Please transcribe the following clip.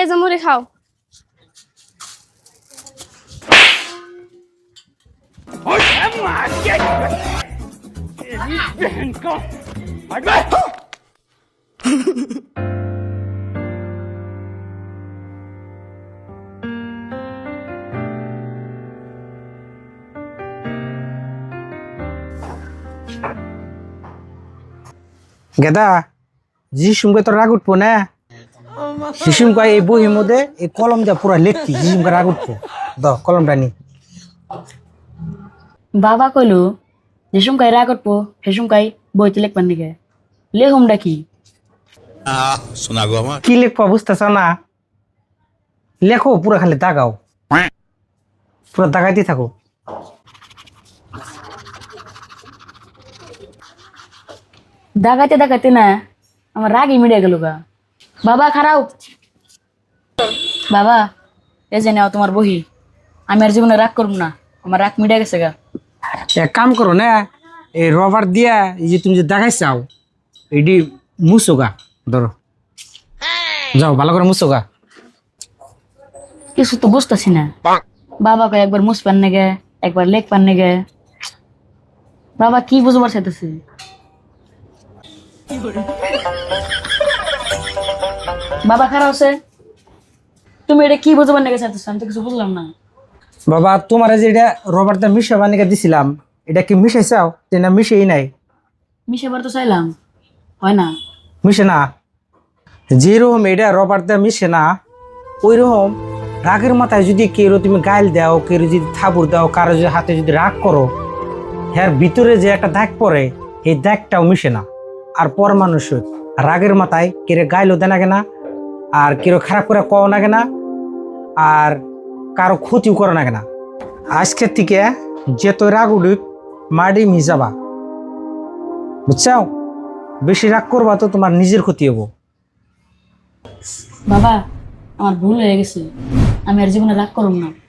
এই যে মুড়ি খাও। গেদা যিসুমকে তো রাগ উঠবো না? শিশুমকে এই বইয়ের মধ্যে এই কলম দিয়ে পুরো লিখতি যিসুমকে রাগ উঠবো দ কলমটা নি। বাবা কইলো যে সুমকাই রাগ করব সে সুমকাই বইতে লিখবার নিকে লেহুমটা কি? শোনা গো আমার। কি লিখব বুঝতেছ না? লেখো পুরো খালি দাগাও পুরো দাগাইতে থাকো। দাগাইতে দাগাইতে না আমার রাগই মিটে গেল গা। বাবা খারাও। বাবা এ যে নাও তোমার বহি। আমি আর জীবনে রাগ করব না আমার রাগ মিটে গেছে গা। এক কাম করো না এই রবার দিয়া এই যে তুমি যে দেখাইছাও এটি মুসোগা ধরো। যাও ভালো করে মুসোগা কিছু তো বুঝতেছি না। বাবা কয় একবার মুছ পান নেগে একবার লেখ পান নেগে। বাবা কি বুঝবার চাইতেছে? বাবা খারাপ আছে? তুমি এটা কি বুঝবার চাইতেছো আমি তো কিছু বুঝলাম না। বাবা তোমার যে এটা রবারটা মিশা বানিয়ে দিছিলাম এটা কি মিশাইছাও? যে না মিশেই নাই? মিশাবার তো চাইলাম। হয় না। মিশে না? যেরকম এটা রবারটা মিশে না ওই রকম রাগের মাথায় যদি কেউ তুমি গাইল দাও কেউ যদি থাবুর দাও কারও যদি হাতে যদি রাগ করো হ্যার ভিতরে যে একটা দাগ পড়ে এই দাগটাও মিশে না। আর পর মানুষ রাগের মাথায় কেড়ে গাইলও দেয় না কেনা আর কেউ খারাপ করে কও না কেনা, আর কারও ক্ষতিও করো না কেনা। আজকের থেকে যে যেত রাগ উঠুক, মাটি মিজাবা। বুঝছাও? বেশি রাগ করবা তো তোমার নিজের ক্ষতি হব। বাবা, আমার ভুল হয়ে গেছে। আমি আর জীবনে রাগ করব না।